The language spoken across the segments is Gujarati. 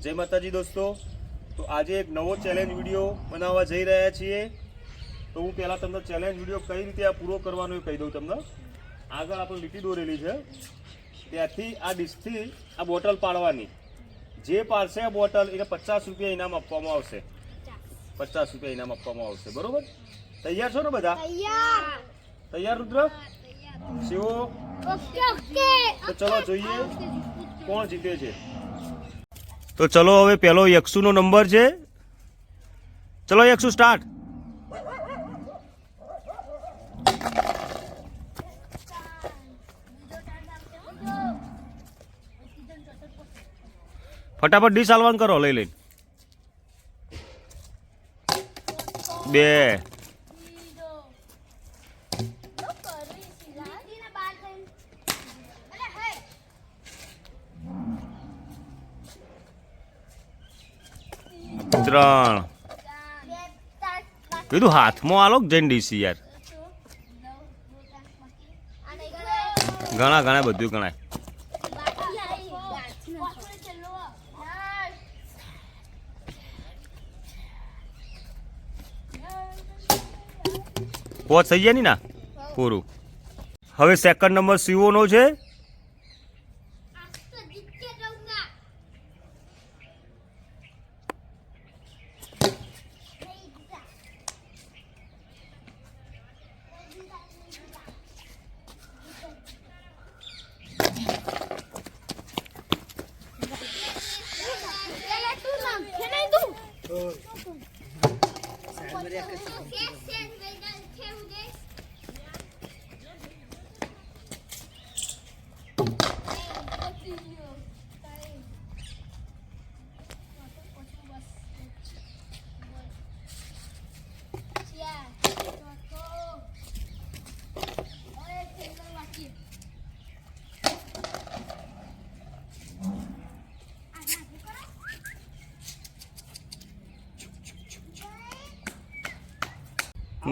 જય માતાજી દોસ્તો. તો આજે એક નવો ચેલેન્જ વીડિયો બનાવવા જઈ રહ્યા છીએ. તો હું પહેલાં તમને ચેલેન્જ વીડિયો કઈ રીતે આ પૂરો કરવાનો એ કહી દઉં તમને. આગળ આપણે લીટી દોરેલી છે. ત્યાંથી આ ડીશથી આ બોટલ પાડવાની. જે પાડશે આ બોટલ એને પચાસ રૂપિયા ઇનામ આપવામાં આવશે. પચાસ રૂપિયા ઇનામ આપવામાં આવશે. બરોબર? તૈયાર છો ને બધા? તૈયાર. રુદ્ર? શિવો? તો ચલો જોઈએ કોણ જીતે છે. તો ચલો હવે પેલો યક્ષુનો નંબર છે. ચલો યક્ષુ સ્ટાર્ટ ફટાફટ ડીશ હાલવાન કરો, લઈ લઈને. બે. ત્રણ. કીધું હાથમાં આલો જઈને યાર? ઘણા ઘણા બધું ગણાય. પોચ થઈ ગયા ની ના? પૂરું. હવે સેકન્ડ નંબર સીઓનો છે. Sen buraya kaçırdın.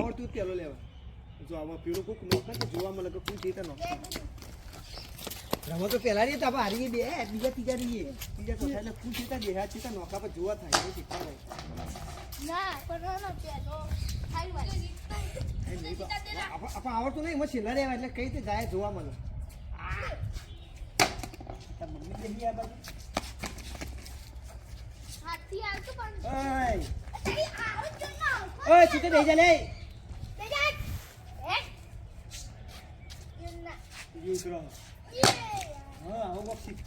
આવડતું પેલો લેવા જો આમાં પેલું કોક નોખે તો જોવા મળે કે કોઈ જીતે નોખે રમો તો પેલા રહી આપણે હારી બે બીજા ત્રીજા રહીએ. બીજા ચોથા એટલે કોઈ જીતા દેહા જીતા નોખા પર જોવા થાય એ શીખવા રહે આપણે આવડતું નહીં એમાં છેલ્લા રહેવા એટલે કઈ રીતે જાય જોવા મળે. મમ્મી જઈ આ બાજુ? ઓય. ઓય સીધે બેસી લે. બીજું ઉતરો હા આવો બોક્સ શીખ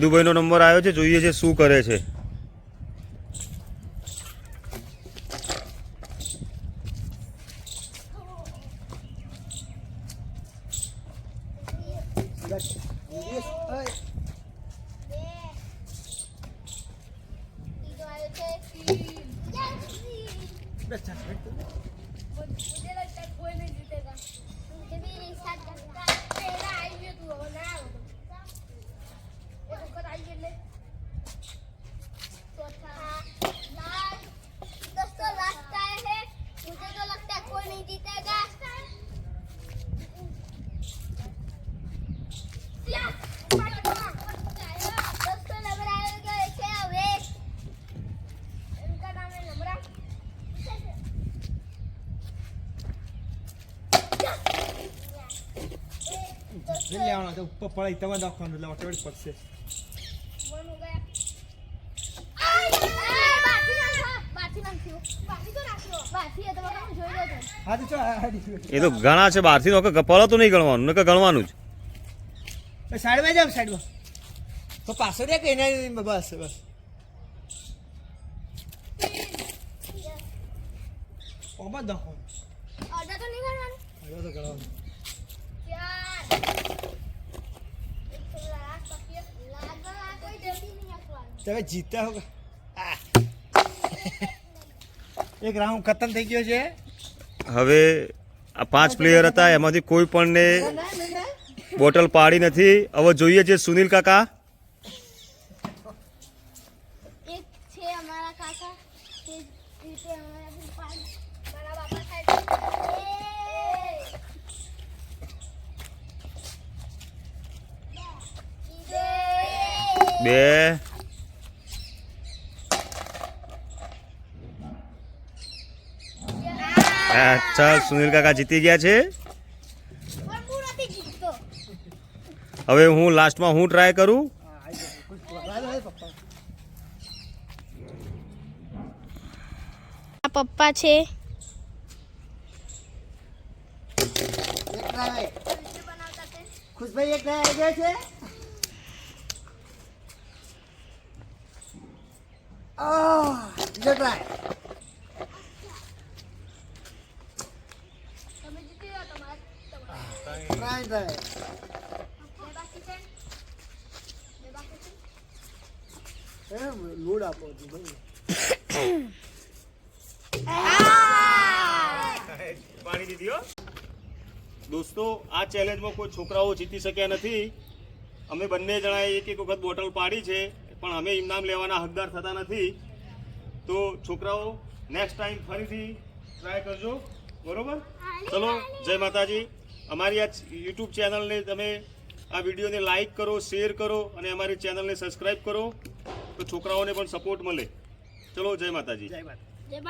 દુબઈનો નંબર આવ્યો છે જોઈએ છે શું કરે છે બસ ઇંગ્લિશ ઓય બસ ચાલ હેડ તું. मुझे लगता है कोई नहीं जीतेगा मुझे भी साथ लगता है तेरा आइए तू हो ना લેવાનો ઉપર પડાય તમે નાખવાનું એટલે ઓટોમેટિક પડશે એ તો ઘણા છે, બહારથી નોકે પળો તો નહીં ગણવાનું નોકે ગણવાનું જ. સાઈડમાં જાવ સાઈડમાં તો પાછો દે કે એના બસ બસ. ઓમાં તમે જીતતા હો આ. એક રાઉન્ડ ખતમ થઈ ગયો છે. હવે આ પાંચ પ્લેયર હતા એમાંથી કોઈ પણને બોટલ પાડી નથી. હવે જોઈએ છે સુનિલ કાકા. બે. ચાલ સુનિલ કાકા જીતી ગયા છે. હવે હું લાસ્ટમાં હું ટ્રાય કરું? આ પપ્પા છે. ખુશભાઈ એક આવી ગયો છે. બીજો ટ્રાય તમે જીતી ગયા તમારે બાકી છે એમ લોડ આપો પાણી દીધી દોસ્તો, આ ચેલેન્જમાં કોઈ છોકરાઓ જીતી શક્યા નથી. અમે બંને જણાએ એક એક વખત બોટલ પાડી છે, પણ અમે ઇનામ લેવાના હકદાર થતા નથી. તો છોકરાઓ નેક્સ્ટ ટાઈમ ફરીથી ટ્રાય કરજો. બરોબર? ચલો, જય માતાજી. અમારી આ યુટ્યુબ ચેનલને તમે આ વિડીયોને લાઇક કરો શેર કરો અને અમારી ચેનલને સબસ્ક્રાઈબ કરો તો છોકરાઓને પણ સપોર્ટ મળે. ચલો જય માતાજી. જય માતા